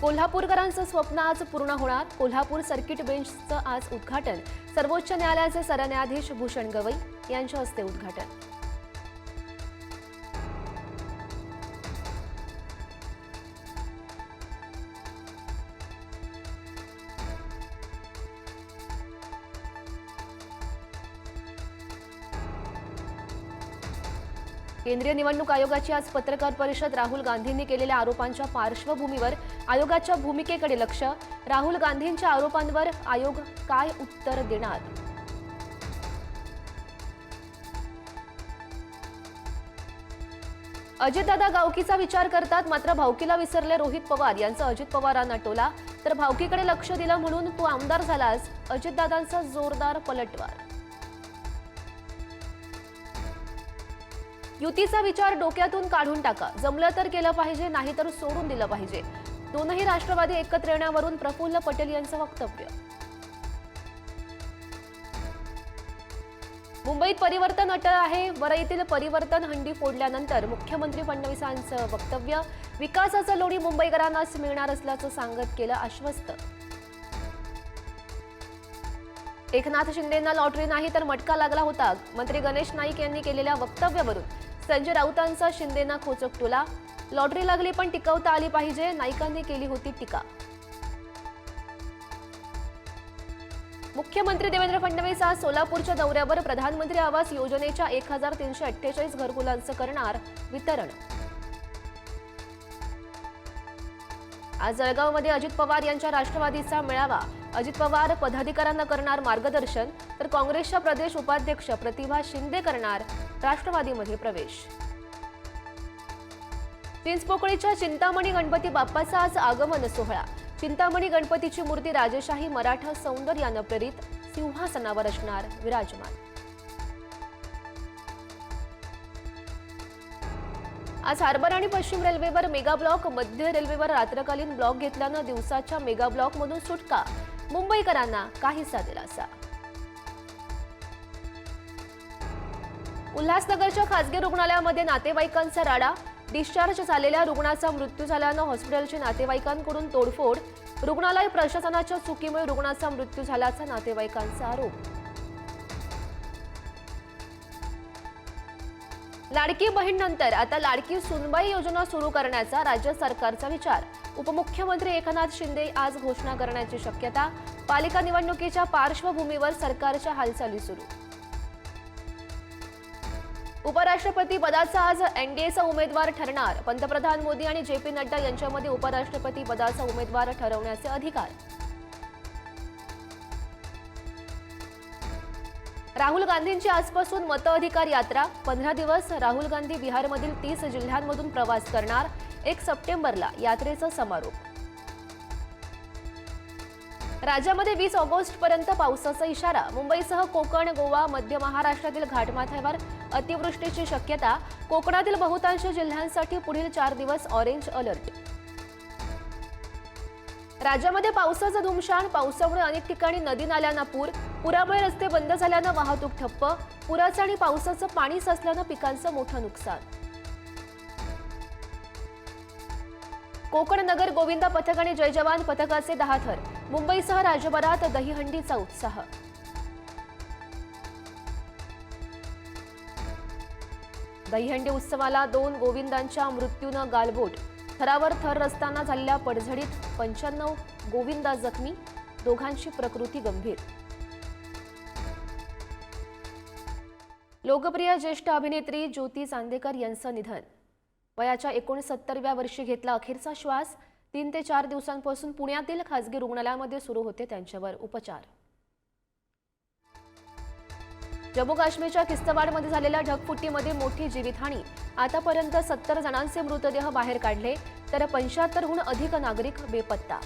कोल्हापूरकरांचं स्वप्न आज पूर्ण होणार. कोल्हापूर सर्किट बेंचचं आज उद्घाटन. सर्वोच्च न्यायालयाचे सरन्यायाधीश भूषण गवई यांच्या हस्ते उद्घाटन. केंद्रीय निवडणूक आयोगाची आज पत्रकार परिषद राहुल गांधींनी केलेल्या आरोपांच्या पार्श्वभूमीवर आयोगाच्या भूमिकेकडे लक्ष. राहुल गांधींच्या आरोपांवर आयोग काय उत्तर देणार? अजितदादा गावकीचा विचार करतात मात्र भावकीला विसरले रोहित पवार. यांचा अजित पवारांना टोला. तर भावकीकडे लक्ष दिलं म्हणून तू आमदार झालास अजितदादांचा जोरदार पलटवार. युतीचा विचार डोक्यातून काढून टाका. जमलं तर केलं पाहिजे नाही तर सोडून दिलं पाहिजे. दोनही राष्ट्रवादी एकत्र येण्यावरून प्रफुल्ल पटेल यांचं वक्तव्य. मुंबईत परिवर्तन अटळ आहे. वरईतील परिवर्तन हंडी फोडल्यानंतर मुख्यमंत्री फडणवीसांचं वक्तव्य विकासाचं लोणी मुंबईकरांनाच मिळणार असल्याचं सांगत केलं आश्वस्त. एकनाथ शिंदेंना लॉटरी नाही तर मटका लागला होता. मंत्री गणेश नाईक यांनी केलेल्या वक्तव्यावरून संजय राऊतांचा शिंदेना खोचक टोला लॉटरी लागली पण टिकवता आली पाहिजे नाईकांनी केली होती टीका. मुख्यमंत्री देवेंद्र फडणवीस आज सोलापूरच्या दौऱ्यावर प्रधानमंत्री आवास योजनेच्या एक हजार तीनशे अठ्ठेचाळीस घरकुलांचं करणार वितरण. आज जळगावमध्ये अजित पवार यांच्या राष्ट्रवादीचा मेळावा. अजित पवार पदाधिकाऱ्यांना करणार मार्गदर्शन तर काँग्रेसच्या प्रदेश उपाध्यक्ष प्रतिभा शिंदे करणार राष्ट्रवादीमध्ये प्रवेश. चिंचपोकळीच्या चिंतामणी गणपती बाप्पाचा आज आगमन सोहळा. चिंतामणी गणपतीची मूर्ती राजेशाही मराठा सौंदर्यानं प्रेरित सिंहासनावर असणार विराजमान. आज हार्बर आणि पश्चिम रेल्वेवर मेगा ब्लॉक मध्य रेल्वेवर रात्रकालीन ब्लॉक घेतल्यानं दिवसाच्या मेगा ब्लॉकमधून सुटका. मुंबईकरांना काहीसा दिलासा. उल्हासनगरच्या खासगी रुग्णालयामध्ये नातेवाईकांचा राडा. डिस्चार्ज झालेल्या रुग्णाचा मृत्यू झाल्यानं हॉस्पिटलच्या नातेवाईकांकडून तोडफोड. रुग्णालय प्रशासनाच्या चुकीमुळे रुग्णाचा मृत्यू झाल्याचा नातेवाईकांचा आरोप. लाडकी बहीण नंतर आता लाडकी सुनबाई योजना सुरू करण्याचा राज्य सरकारचा विचार. उपमुख्यमंत्री एकनाथ शिंदे आज घोषणा करण्याची शक्यता. पालिका निवडणुकीच्या पार्श्वभूमीवर सरकारच्या हालचाली सुरू. उपराष्ट्रपती पदाचा आज एनडीएचा उमेदवार ठरणार. पंतप्रधान मोदी आणि जे पी नड्डा यांच्यामध्ये उपराष्ट्रपती पदाचा उमेदवार ठरवण्याचे अधिकार. राहुल गांधींची आजपासून मतअधिकार यात्रा. पंधरा दिवस राहुल गांधी बिहारमधील तीस जिल्ह्यांमधून प्रवास करणार. एक सप्टेंबरला यात्रेचा समारोप. राज्यामध्ये वीस ऑगस्ट पर्यंत पावसाचा इशारा. मुंबईसह कोकण गोवा मध्य महाराष्ट्रातील घाटमाथ्यावर अतिवृष्टीची शक्यता. कोकणातील बहुतांश जिल्ह्यांसाठी पुढील चार दिवस ऑरेंज अलर्ट. राज्यामध्ये पावसाचं धुमशान पावसामुळे अनेक ठिकाणी नदी नाल्यांना पूर. पुरामुळे रस्ते बंद झाल्यानं वाहतूक ठप्प. पुराचं आणि पावसाचं पाणी साचल्यानं पिकांचं मोठं नुकसान. कोकण नगर गोविंदा पथक आणि जय जवान पथकाचे दहा थर. मुंबईसह राज्यभरात दहीहंडीचा उत्साह. दहीहंडी उत्सवाला दोन गोविंदांच्या मृत्यूनं गालबोट. थरावर थर रस्ताना झालेल्या पडझडीत पंच्याण्णव गोविंदा जखमी दोघांची प्रकृती गंभीर. लोकप्रिय ज्येष्ठ अभिनेत्री ज्योती चांदेकर यांचं निधन. वयाच्या एकोणसत्तरव्या वर्षी घेतला अखेरचा श्वास तीन ते चार दिवसांपासून पुण्यातील खासगी रुग्णालयामध्ये सुरू होते त्यांच्यावर उपचार. जम्मू काश्मीरच्या किस्तवाडमध्ये झालेल्या ढगफुटीमध्ये मोठी जीवितहानी. आतापर्यंत सत्तर जणांचे मृतदेह बाहेर काढले तर पंच्याहत्तरहून अधिक नागरिक बेपत्ता.